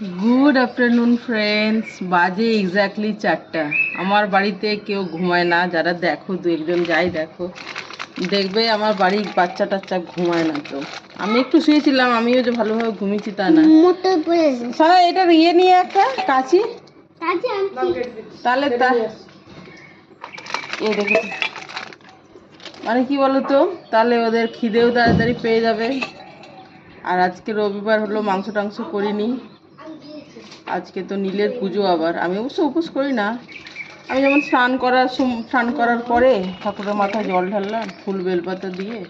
Good afternoon friends বাজে exactly চারটা। আমার বাড়িতে কেউ ঘুমায় না। যারা দেখো দু একজন যাই দেখো দেখবে আমার বাড়ির বাচ্চা টাচ্চা ঘুমায় না তো। আমি একটু শুয়েছিলাম আমিও যে ভালোভাবে ঘুমিয়েছি তা না। সারা এটা ইয়ে নিয়ে একটা কাছি তাহলে তা এ দেখো। মানে কি বলো তো তাহলে ওদের খিদেও তাড়াতাড়ি পেয়ে যাবে। আর আজকে রবিবার হলো মাংস টাংস করিনি। আজকে তো নীলের পুজো আবার। আমি অবশ্য উপোস করি না। আমি যেমন স্নান করার স্নান করার পরে ঠাকুরের মাথায় জল ঢাললাম, ফুল বেলপাতা দিয়ে।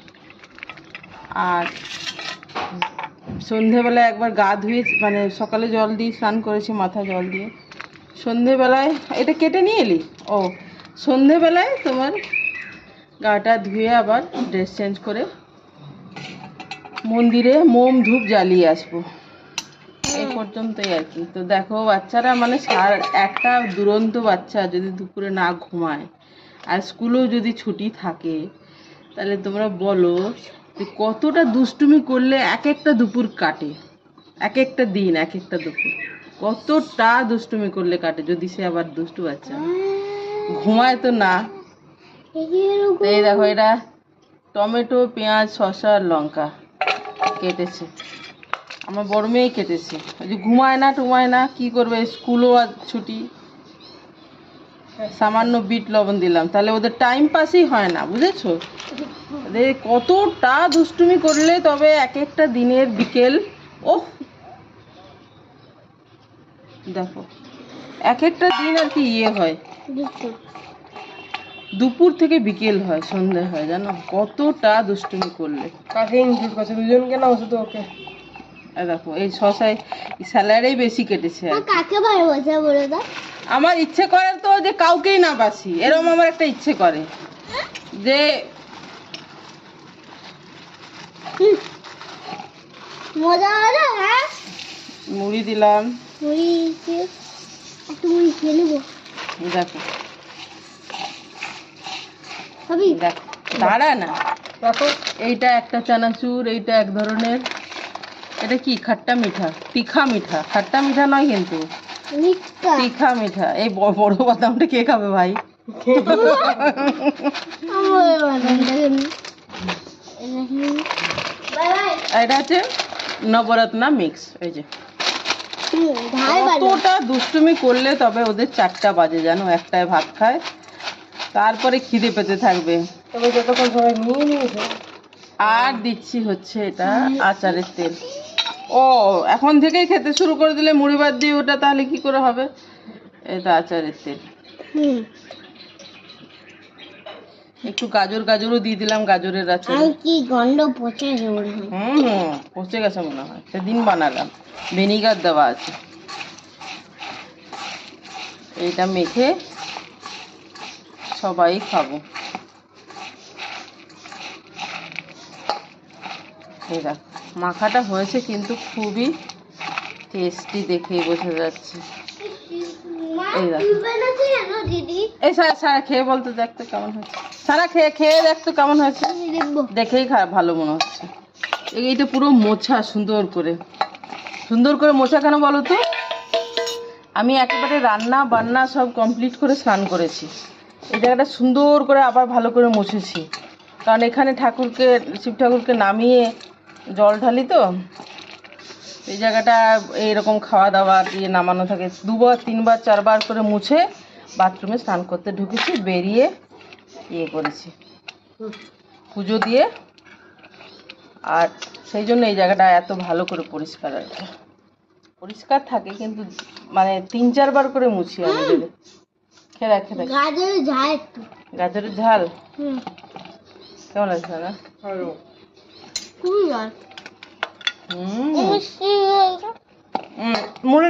আর সন্ধেবেলায় একবার গা ধুয়ে মানে সকালে জল দিয়ে স্নান করেছি, মাথায় জল দিয়ে। সন্ধেবেলায়, এটা কেটে নিয়ে এলি? ও, সন্ধেবেলায় তোমার গাটা ধুয়ে আবার ড্রেস চেঞ্জ করে মন্দিরে মোম ধূপ জ্বালিয়ে আসব। এই পর্যন্তই আর কি। তো দেখো বাচ্চারা মানে সার একটা দুরন্ত বাচ্চা যদি দুপুরে না ঘুমায় আর স্কুলেও যদি ছুটি থাকে তাহলে তোমরা বলো যে কতটা দুষ্টুমি করলে এক একটা দুপুর কাটে এক একটা দিন এক একটা দুপুর। কতটা দুষ্টুমি করলে কাটে যদি সে আবার দুষ্টু বাচ্চা ঘুমায় তো না। এই দেখো এটা টমেটো পেঁয়াজ শসা আর লঙ্কা কেটেছে। আমার বড় মেয়েই কেটেছে। ওই যে ঘুমায় না টুমায় না কি করবে? স্কুলও আজ ছুটি। সামান্য বিট লবণ দিলাম। তাহলে ওদের টাইম পাসই হয় না বুঝেছ? ওদের কতটা দুষ্টুমি করলে তবে এক একটা দিনের বিকেল। ও দেখো এক একটা দিন আর কি ইয়ে হয়। দুপুর। থেকে বিকেল হয় সন্ধে হয় জানো? কতটা দুষ্টুমি করলে। কাকে ইনক্লুড করছে? দুজনকে না ওষুধ ওকে আর দেখো এই শশায় স্যালাডেই বেশি কেটেছে। কাকে ভালোবাসে বলে দাও আমার ইচ্ছে করে তো যে কাউকেই না বাসি এরকম আমার একটা ইচ্ছে করে। যে মজা হলো হ্যাঁ? মুড়ি দিলাম। মুড়ি খেয়ে- একটু মুড়ি খেয়ে নেব। দেখো। দেখো দাঁড়া না। দেখো এইটা একটা চানাচুর এইটা এক ধরনের। এটা কি? খাট্টা মিঠা। তিখা মিঠা। খাট্টা মিঠা নয় কিন্তু। তিখা মিঠা। এই বড় বাদামটা কে খাবে ভাই? এটা হচ্ছে নবরত্না মিক্স এই যে। কতটা দুষ্টুমি করলে তবে ওদের চারটা বাজে জানো? একটায় ভাত খায় তারপরে খিদে পেতে থাকবে। আর দিচ্ছি হচ্ছে এটা আচারের তেল। ও এখন থেকেই খেতে শুরু করে দিলে মুড়ি বাদ দিয়ে ওটা তাহলে কি করে হবে? এটা আচারের তেল একটু গাজর গাজরও দিয়ে দিলাম গাজরের আচার। আর কি গন্ধ পচে মনে হুম হুম পচে গেছে মনে হয়। সেদিন বানালাম। ভিনিগার দেওয়া আছে। এইটা মেখে সবাই খাব। এই দেখ মাখাটা হয়েছে কিন্তু খুবই টেস্টি দেখেই বোঝা যাচ্ছে। এই সারা সারা খেয়ে কেমন হয়েছে। সারা খেয়ে খেয়ে কেমন হয়েছে। দেখেই ভালো মনে হচ্ছে। এই- এইটা পুরো মোছা সুন্দর করে। সুন্দর করে মোছা কেন বলো তো? আমি একেবারে রান্না, বান্না সব কমপ্লিট করে স্নান করেছি। এই জায়গাটা সুন্দর করে আবার ভালো করে মুছেছি। কারণ এখানে ঠাকুরকে, শিব ঠাকুরকে নামিয়ে জল ঢালি তো। এই জায়গাটা এইরকম খাওয়া দাওয়া দিয়ে নামানো থাকে। দুবার তিনবার চারবার করে মুছে বাথরুমে স্নান করতে ঢুকেছি বেরিয়ে ইয়ে করেছি। পুজো দিয়ে। আর সেই জন্য এই জায়গাটা এত ভালো করে পরিষ্কার আছে পরিষ্কার থাকে কিন্তু মানে তিন চারবার করে মুছি আমি ডেলি খেয়ে দেখ খেয়ে দেখ। গাজরে যায় একটু। গাজরের ঝাল? কেমন লাগছে না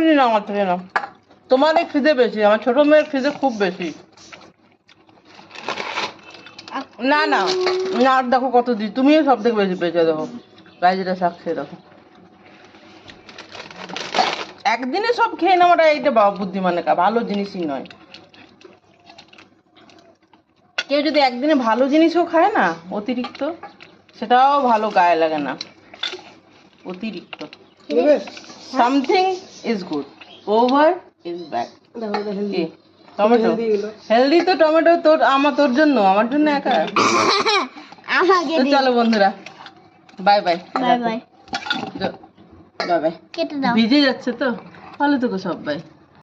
নিন আমার থেকে না তোমার এই খিদে বেশি আমার ছোট মেয়ের খিদে খুব বেশি। না না না দেখো কত দিই তুমিও সব থেকে বেশি পেয়েছ দেখো। শাক খেয়ে দেখো। একদিনে সব খেয়ে নেওয়াটা এইটা বাবা বুদ্ধিমানের কাজ ভালো জিনিসই নয়। কেউ যদি একদিনে ভালো জিনিসও খায় না অতিরিক্ত। সেটাও ভালো গায়ে লাগে না। অতিরিক্ত। Something is good over is bad tomato healthy তো টমেটো তোর আমার তোর জন্য। আমার জন্য একা? চলো বন্ধুরা bye bye bye bye bye bye কেটে দাও। ভিজে যাচ্ছে তো। ভালো থেকো সব বাই